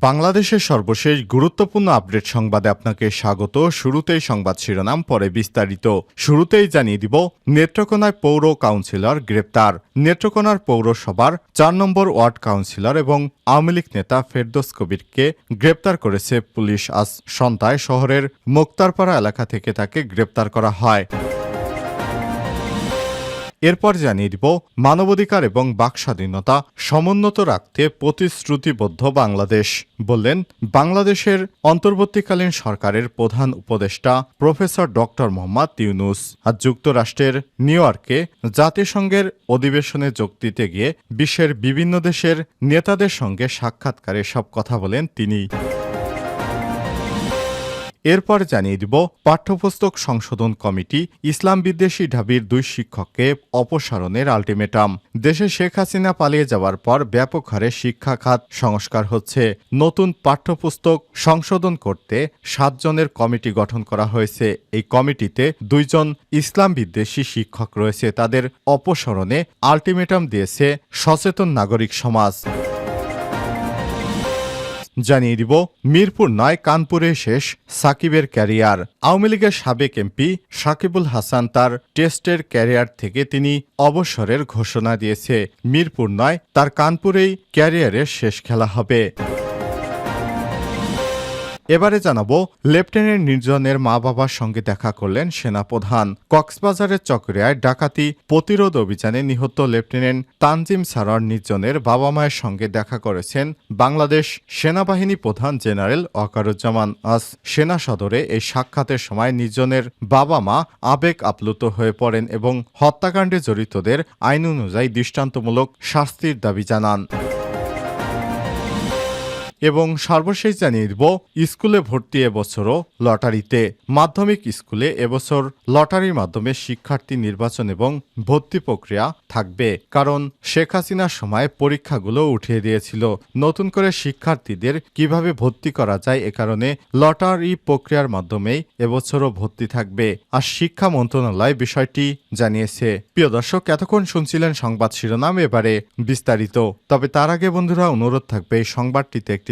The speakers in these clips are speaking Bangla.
বাংলাদেশের সর্বশেষ গুরুত্বপূর্ণ আপডেট সংবাদে আপনাকে স্বাগত। শুরুতেই সংবাদ শিরোনাম, পরে বিস্তারিত। শুরুতেই জানিয়ে দিব, নেত্রকোনায় পৌর কাউন্সিলর গ্রেপ্তার। নেত্রকোনার পৌরসভার চার নম্বর ওয়ার্ড কাউন্সিলর এবং আওয়ামী লীগ নেতা ফেরদোস কবিরকে গ্রেপ্তার করেছে পুলিশ। আজ সন্ধ্যায় শহরের মোক্তারপাড়া এলাকা থেকে তাকে গ্রেপ্তার করা হয়। এরপর জানিয়ে দিব, মানবাধিকার এবং বাকস্বাধীনতা সমুন্নত রাখতে প্রতিশ্রুতিবদ্ধ বাংলাদেশ, বললেন বাংলাদেশের অন্তর্বর্তীকালীন সরকারের প্রধান উপদেষ্টা প্রফেসর ডক্টর মোহাম্মদ ইউনুস আজ যুক্তরাষ্ট্রের নিউ ইয়র্কে জাতিসংঘের অধিবেশনে যোগ দিতে গিয়ে বিশ্বের বিভিন্ন দেশের নেতাদের সঙ্গে সাক্ষাৎকারে সব কথা বলেন তিনি। এরপর জানিয়ে দিব পাঠ্যপুস্তক সংশোধন কমিটি ইসলাম বিদ্বেষী ঢাবির দুই শিক্ষককে অপসারণের আলটিমেটাম। দেশে শেখ হাসিনা পালিয়ে যাওয়ার পর ব্যাপক হারে শিক্ষা খাত সংস্কার হচ্ছে। নতুন পাঠ্যপুস্তক সংশোধন করতে সাতজনের কমিটি গঠন করা হয়েছে। এই কমিটিতে দুইজন ইসলাম বিদ্বেষী শিক্ষক রয়েছে। তাদের অপসারণে আলটিমেটাম দিয়েছে সচেতন নাগরিক সমাজ। জানিয়ে দিব মিরপুর নয়, কানপুরে শেষ সাকিবের ক্যারিয়ার। আওয়ামী লীগের সাবেক এমপি সাকিবুল হাসান তার টেস্টের ক্যারিয়ার থেকে তিনি অবসরের ঘোষণা দিয়েছে। মিরপুর নয়, তার কানপুরেই ক্যারিয়ারের শেষ খেলা হবে। এবারে জানাব, লেফটেন্যান্ট নির্জনের মা বাবার সঙ্গে দেখা করলেন সেনাপ্রধান। কক্সবাজারের চকরিয়ায় ডাকাতি প্রতিরোধ অভিযানে নিহত লেফটেন্যান্ট তানজিম সারর নির্জনের বাবা মায়ের সঙ্গে দেখা করেছেন বাংলাদেশ সেনাবাহিনী প্রধান জেনারেল ওয়াকারুজ্জামান আজ সেনা সদরে এই সাক্ষাতের সময় নির্জনের বাবা মা আবেগ আপ্লুত হয়ে পড়েন এবং হত্যাকাণ্ডে জড়িতদের আইন অনুযায়ী দৃষ্টান্তমূলক শাস্তির দাবি জানান। এবং সর্বশেষ জানিয়ে দিব, স্কুলে ভর্তি এবছরও লটারিতে। মাধ্যমিক স্কুলে এবছর লটারির মাধ্যমে শিক্ষার্থী নির্বাচন এবং ভর্তি প্রক্রিয়া থাকবে। কারণ শেখ হাসিনার সময় পরীক্ষাগুলো উঠিয়ে দিয়েছিল। নতুন করে শিক্ষার্থীদের কীভাবে ভর্তি করা যায় এ কারণে লটারি প্রক্রিয়ার মাধ্যমেই এবছরও ভর্তি থাকবে। আর শিক্ষা মন্ত্রণালয় বিষয়টি জানিয়েছে। প্রিয় দর্শক, এতক্ষণ শুনছিলেন সংবাদ শিরোনাম, এবারে বিস্তারিত। তবে তার আগে বন্ধুরা, অনুরোধ থাকবে এই সংবাদটিতে একটি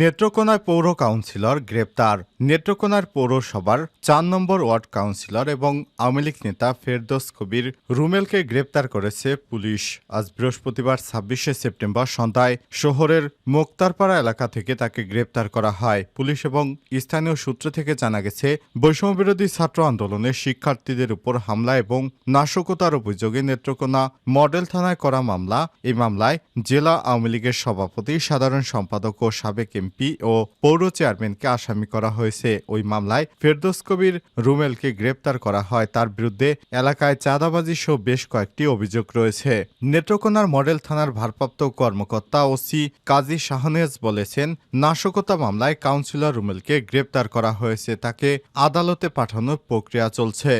নেত্রকোনায় পৌর কাউন্সিলর গ্রেপ্তার। নেত্রকোনার পৌরসভার চার নম্বর ওয়ার্ড কাউন্সিলর এবং আওয়ামী লীগ নেতা ফেরদোস কবির রুমেলকে গ্রেপ্তার করেছে পুলিশ। আজ বৃহস্পতিবার ছাব্বিশে সেপ্টেম্বর সন্ধ্যায় শহরের মোক্তারপাড়া এলাকা থেকে তাকে গ্রেপ্তার করা হয়। পুলিশ এবং স্থানীয় সূত্র থেকে জানা গেছে, বৈষম্যবিরোধী ছাত্র আন্দোলনে শিক্ষার্থীদের উপর হামলা এবং নাশকতার অভিযোগে নেত্রকোনা মডেল থানায় করা মামলা। এই মামলায় জেলা আওয়ামী লীগের সভাপতি, সাধারণ সম্পাদক ও সাবেক এমপি ও পৌর চেয়ারম্যানকে আসামি করা হয়েছে। ওই মামলায় ফেরদোস কবির রুমেলকে গ্রেপ্তার করা হয়। তার বিরুদ্ধে এলাকায় চাঁদাবাজি সহ বেশ কয়েকটি অভিযোগ রয়েছে। নেত্রকোনার মডেল থানার ভারপ্রাপ্ত কর্মকর্তা ওসি কাজী শাহনেজ বলেছেন, নাশকতা মামলায় কাউন্সিলর রুমেলকে গ্রেপ্তার করা হয়েছে। তাকে আদালতে পাঠানোর প্রক্রিয়া চলছে।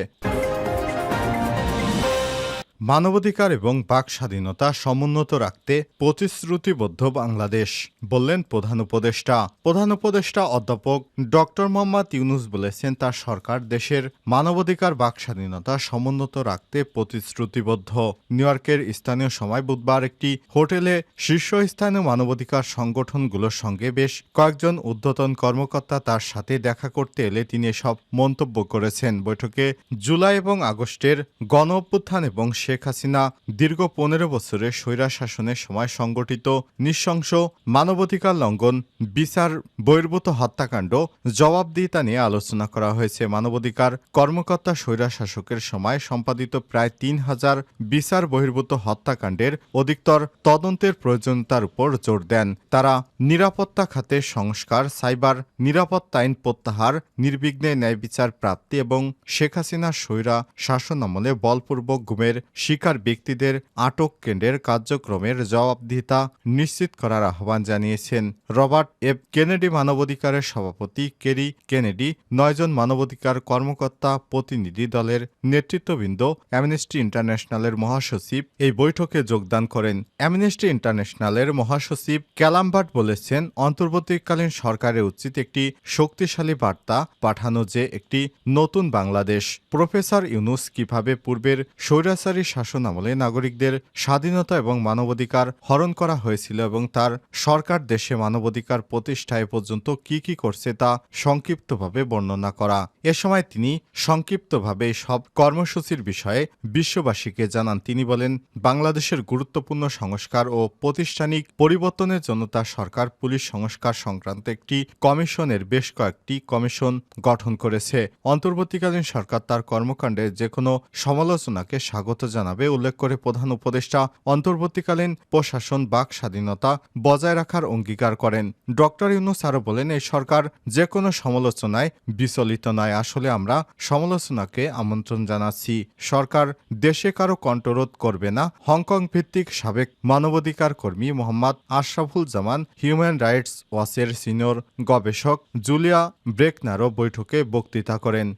মানবাধিকার এবং বাক স্বাধীনতা সমুন্নত রাখতে প্রতিশ্রুতিবদ্ধ বাংলাদেশ, বললেন প্রধান উপদেষ্টা। প্রধান উপদেষ্টা অধ্যাপক ডক্টর মোহাম্মদ ইউনুস বলেছেন, তার সরকার দেশের মানবাধিকার বাক স্বাধীনতা সমুন্নত রাখতে প্রতিশ্রুতিবদ্ধ। নিউ ইয়র্কের স্থানীয় সময় বুধবার একটি হোটেলে শীর্ষস্থানীয় মানবাধিকার সংগঠনগুলোর সঙ্গে বেশ কয়েকজন ঊর্ধ্বতন কর্মকর্তা তার সাথে দেখা করতে এলে তিনি এসব মন্তব্য করেছেন। বৈঠকে জুলাই এবং আগস্টের গণ অভ্যুত্থান এবং শেখ হাসিনা দীর্ঘ পনেরো বছরের স্বৈরা শাসনের সময় সংগঠিত নৃশংস মানবাধিকার লঙ্ঘন, বিচার, বহির্ভূত হত্যাকাণ্ড, জবাবদিহিতা নিয়ে আলোচনা করা হয়েছে। মানবাধিকার কর্মকর্তা স্বৈরা শাসকের সময় সম্পাদিত প্রায় তিন হাজার বিচার বহির্ভূত হত্যাকাণ্ডের অধিকতর তদন্তের প্রয়োজনীয়তার উপর জোর দেন। তারা নিরাপত্তা খাতে সংস্কার, সাইবার নিরাপত্তা আইন প্রত্যাহার, নির্বিঘ্নে ন্যায় বিচার প্রাপ্তি এবং শেখ হাসিনার স্বৈরা শাসন আমলে বলপূর্বক গুমের শিকার ব্যক্তিদের আটক কেন্দ্রের কার্যক্রমের জবাবদিহিতা নিশ্চিত করার আহ্বান জানিয়েছেন রবার্ট এফ কেনেডি মানবাধিকারের সভাপতি কেরি কেনেডি, নয়জন মানবাধিকার কর্মকর্তা প্রতিনিধি দলের নেতৃত্ববৃন্দ, অ্যামনেস্টি ইন্টারন্যাশনালের মহাসচিব এই বৈঠকে যোগদান করেন। অ্যামনেস্টি ইন্টারন্যাশনালের মহাসচিব ক্যালামবার্ট বলেছেন, অন্তর্বর্তীকালীন সরকারের উচিত একটি শক্তিশালী বার্তা পাঠানো যে একটি নতুন বাংলাদেশ। প্রফেসর ইউনুস কীভাবে পূর্বের স্বৈরাচারী শাসন আমলে নাগরিকদের স্বাধীনতা এবং মানবাধিকার হরণ করা হয়েছিল এবং তার সরকার দেশে মানবাধিকার প্রতিষ্ঠায় পর্যন্ত কি কি করছে তা সংক্ষিপ্তভাবে বর্ণনা করা। এ সময় তিনি সংক্ষিপ্তভাবে সব কর্মসূচির বিষয়ে বিশ্ববাসীকে জানান। তিনি বলেন, বাংলাদেশের গুরুত্বপূর্ণ সংস্কার ও প্রাতিষ্ঠানিক পরিবর্তনের জন্য তার সরকার পুলিশ সংস্কার সংক্রান্ত একটি কমিশনের বেশ কয়েকটি কমিশন গঠন করেছে। অন্তর্বর্তীকালীন সরকার তার কর্মকাণ্ডে যে কোনো সমালোচনাকে স্বাগত জানাবে উল্লেখ করে প্রধান উপদেষ্টা, অন্তর্বর্তীকালীন প্রশাসন বাক স্বাধীনতা বজায় রাখার অঙ্গীকার করেন। ডক্টর ইউনুস আরও বলেন, এই সরকার যে কোনো সমালোচনায় বিচলিত নয়। আসলে আমরা সমালোচনাকে আমন্ত্রণ জানাচ্ছি। সরকার দেশে কারও কণ্ঠরোধ করবে না। হংকং ভিত্তিক সাবেক মানবাধিকার কর্মী মোহাম্মদ আশরাফুল জামান হিউম্যান রাইটস ওয়াচের সিনিয়র গবেষক জুলিয়া ব্রেকনারও বৈঠকে বক্তৃতা করেন।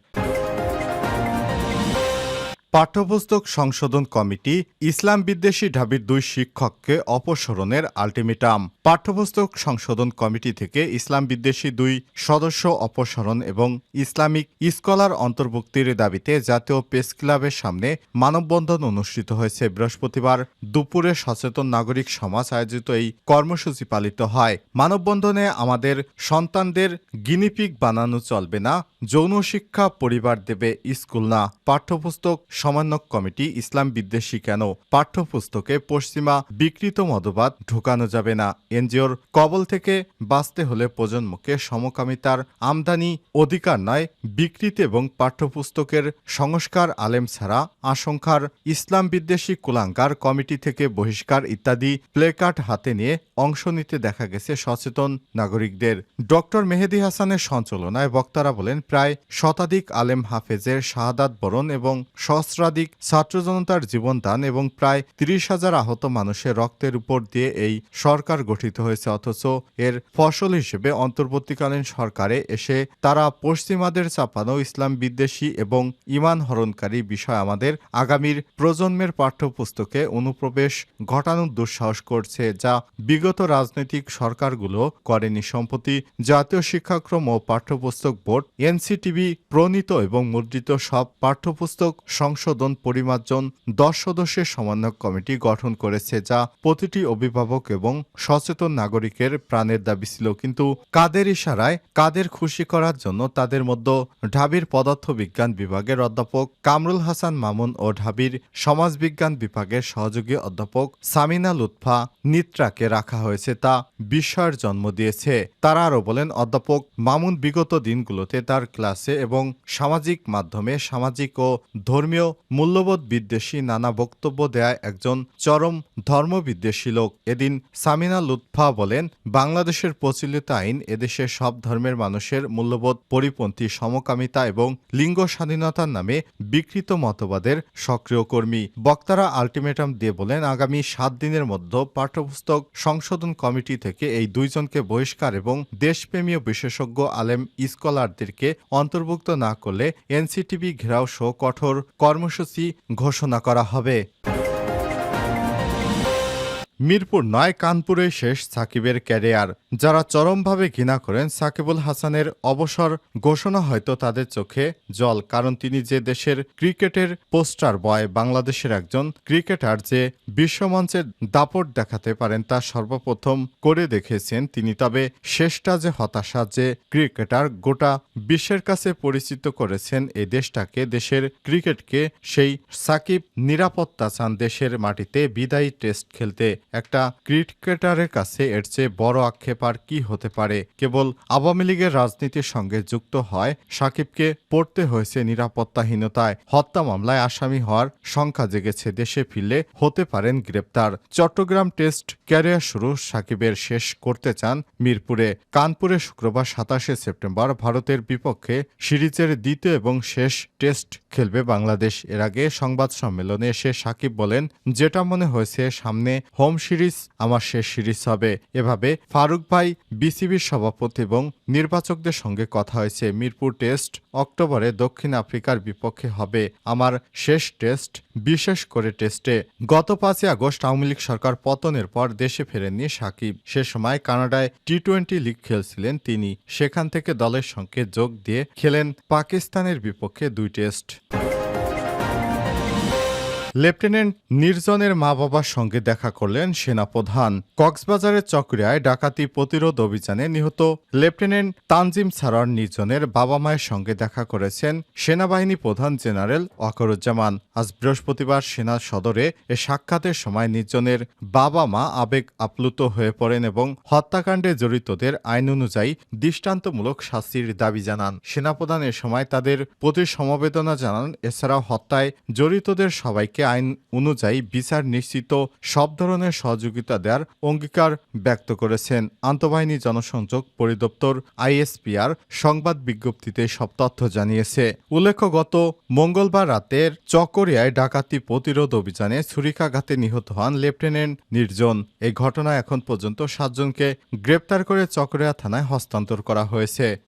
পাঠ্যপুস্তক সংশোধন কমিটি ইসলাম বিদ্বেষী ঢাবির দুই শিক্ষককে অপসারণের আলটিমেটাম। পাঠ্যপুস্তক সংশোধন কমিটি থেকে ইসলাম বিদ্বেষী দুই সদস্য অপসারণ এবং ইসলামিক স্কলার অন্তর্ভুক্তির দাবিতে জাতীয় প্রেস ক্লাবের সামনে মানববন্ধন অনুষ্ঠিত হয়েছে। বৃহস্পতিবার দুপুরে সচেতন নাগরিক সমাজ আয়োজিত এই কর্মসূচি পালিত হয়। মানববন্ধনে আমাদের সন্তানদের গিনিপিক বানানো চলবে না, যৌন শিক্ষা পরিবার দেবে স্কুল না। পাঠ্যপুস্তক সমন্বয়ক কমিটি ইসলাম বিদ্বেষী কেন? পাঠ্যপুস্তকে পশ্চিমা বিকৃত মতবাদ ঢোকানো যাবে না। এনজিওর কবল থেকে বাঁচতে হলে প্রজন্মকে সমকামিতার আমদানি অধিকার নয়, বিকৃতি এবং পাঠ্যপুস্তকের সংস্কার আলেম ছাড়া আশঙ্কার ইসলাম বিদ্বেষী কুলাঙ্কার কমিটি থেকে বহিষ্কার ইত্যাদি প্লেকার্ড হাতে নিয়ে অংশ নিতে দেখা গেছে সচেতন নাগরিকদের। ডক্টর মেহেদি হাসানের সঞ্চালনায় বক্তারা বলেন, প্রায় শতাধিক আলেম হাফেজের শাহাদাত বরণ এবং সহস্রাধিক ছাত্র জনতার জীবনদান এবং প্রায় তিরিশ হাজার আহত মানুষের রক্তের উপর দিয়ে এই সরকার গঠিত হয়েছে। অথচ এর ফসল হিসেবে অন্তর্বর্তীকালীন সরকারে এসে তারা পশ্চিমাদের চাপানো ইসলাম বিদ্বেষী এবং ইমান হরণকারী বিষয় আমাদের আগামীর প্রজন্মের পাঠ্যপুস্তকে অনুপ্রবেশ ঘটানোর দুঃসাহস করছে, যা বিগত রাজনৈতিক সরকারগুলো করেনি। সম্প্রতি জাতীয় শিক্ষাক্রম ও পাঠ্যপুস্তক বোর্ড, এনসিটিভি, প্রণীত এবং মুদ্রিত সব পাঠ্যপুস্তক সংশোধন পরিমার্জন দশ সদস্যের সমন্বয়ক কমিটি গঠন করেছে, যা প্রতিটি অভিভাবক এবং সচেতন নাগরিকের প্রাণের দাবি ছিল। কিন্তু কাদের ইশারায়, কাদের খুশি করার জন্য তাদের মধ্যে ঢাবির পদার্থবিজ্ঞান বিভাগের অধ্যাপক কামরুল হাসান মামুন ও ঢাবির সমাজবিজ্ঞান বিভাগের সহযোগী অধ্যাপক সামিনা লুৎফা নিত্রাকে রাখা হয়েছে, তা বিস্ময়ের জন্ম দিয়েছে। তারা আরও বলেন, অধ্যাপক মামুন বিগত দিনগুলোতে তার ক্লাসে এবং সামাজিক মাধ্যমে সামাজিক ও ধর্মীয় মূল্যবোধ বিদ্বেষী নানা বক্তব্য দেয় একজন চরম ধর্মবিদ্বেষী লোক। এদিন সামিনা লুৎফা বলেন, বাংলাদেশের প্রচলিত আইন এদেশের সব ধর্মের মানুষের মূল্যবোধ, পরিপন্থী, সমকামিতা এবং লিঙ্গ স্বাধীনতার নামে বিকৃত মতবাদের সক্রিয় কর্মী। বক্তারা আলটিমেটাম দিয়ে বলেন, আগামী সাত দিনের মধ্যে পাঠ্যপুস্তক সংশোধন কমিটি থেকে এই দুইজনকে বহিষ্কার এবং দেশপ্রেমীয় বিশেষজ্ঞ আলেম স্কলারদেরকে অন্তর্ভুক্ত না করলে এনসিটিভি ঘেরাও সহ কঠোর কর্মসূচি ঘোষণা করা হবে। মিরপুর নয় কানপুরে শেষ সাকিবের ক্যারিয়ার। যারা চরমভাবে ঘৃণা করেন সাকিবুল হাসানের অবসর ঘোষণা হয়তো তাদের চোখে জল, কারণ তিনি যে দেশের ক্রিকেটের পোস্টার বয়, বাংলাদেশের একজন ক্রিকেটার যে বিশ্বমঞ্চের দাপট দেখাতে পারেন তা সর্বপ্রথম করে দেখেছেন তিনি। তবে শেষটা যে হতাশা যে ক্রিকেটার গোটা বিশ্বের কাছে পরিচিত করেছেন এই দেশটাকে, দেশের ক্রিকেটকে, সেই সাকিব নিরাপত্তা চান দেশের মাটিতে বিদায়ী টেস্ট খেলতে। একটা ক্রিকেটারের কাছে এর চেয়ে বড় আক্ষেপ আর কি হতে পারে? কেবল আওয়ামী লীগের রাজনীতির সঙ্গে যুক্ত হয় সাকিবকে পড়তে হয়েছে নিরাপত্তাহীনতায়। হত্যা মামলায় আসামি হওয়ার সংখ্যা জেগেছে দেশে ফিরলে হতে পারেন গ্রেপ্তার। চট্টগ্রাম টেস্ট ক্যারিয়ার শুরু সাকিবের শেষ করতে চান মিরপুরে। কানপুরে শুক্রবার সাতাশে সেপ্টেম্বর ভারতের বিপক্ষে সিরিজের দ্বিতীয় এবং শেষ টেস্ট খেলবে বাংলাদেশ। এর আগে সংবাদ সম্মেলনে এসে সাকিব বলেন, যেটা মনে হয়েছে সামনে হোম সিরিজ, আমার শেষ সিরিজ হবে। এভাবে ফারুক ভাই, বিসিবির সভাপতি এবং নির্বাচকদের সঙ্গে কথা হয়েছে। মিরপুর টেস্ট অক্টোবরে দক্ষিণ আফ্রিকার বিপক্ষে হবে। আমার শেষ টেস্ট, বিশেষ করে টেস্টে। গত পাঁচই আগস্ট আওয়ামী লীগ সরকার পতনের পর দেশে ফেরেননি সাকিব। সে সময় কানাডায় টি টোয়েন্টি লিগ খেলছিলেন তিনি। সেখান থেকে দলের সঙ্গে যোগ দিয়ে খেলেন পাকিস্তানের বিপক্ষে দুই টেস্ট। লেফটেন্যান্ট নির্জনের মা বাবার সঙ্গে দেখা করলেন সেনাপ্রধান। কক্সবাজারের চকরিয়ায় ডাকাতি প্রতিরোধ অভিযানে নিহত লেফটেন্যান্ট তানজিম সারার নির্জনের বাবা মায়ের সঙ্গে দেখা করেছেন সেনাবাহিনী প্রধান জেনারেল ওয়াকরুজ্জামান। আজ বৃহস্পতিবার সেনা সদরে এ সাক্ষাতের সময় নির্জনের বাবা মা আবেগ আপ্লুত হয়ে পড়েন এবং হত্যাকাণ্ডে জড়িতদের আইন অনুযায়ী দৃষ্টান্তমূলক শাস্তির দাবি জানান। সেনাপ্রধান এ সময় তাদের প্রতি সমবেদনা জানান, এছাড়াও হত্যায় জড়িতদের সবাইকে আইন অনুযায়ী বিচার নিশ্চিত সব ধরনের সহযোগিতা দেওয়ার অঙ্গীকার ব্যক্ত করেছেন আন্তঃবাহিনী জনসংযোগ পরিদপ্তর আইএসপিআর সংবাদ বিজ্ঞপ্তিতে সব তথ্য জানিয়েছে। উল্লেখ্য, গত মঙ্গলবার রাতের চকরিয়ায় ডাকাতি প্রতিরোধ অভিযানে ছুরিকাঘাতে নিহত হন লেফটেন্যান্ট নির্জন। এই ঘটনায় এখন পর্যন্ত সাতজনকে গ্রেপ্তার করে চকরিয়া থানায় হস্তান্তর করা হয়েছে।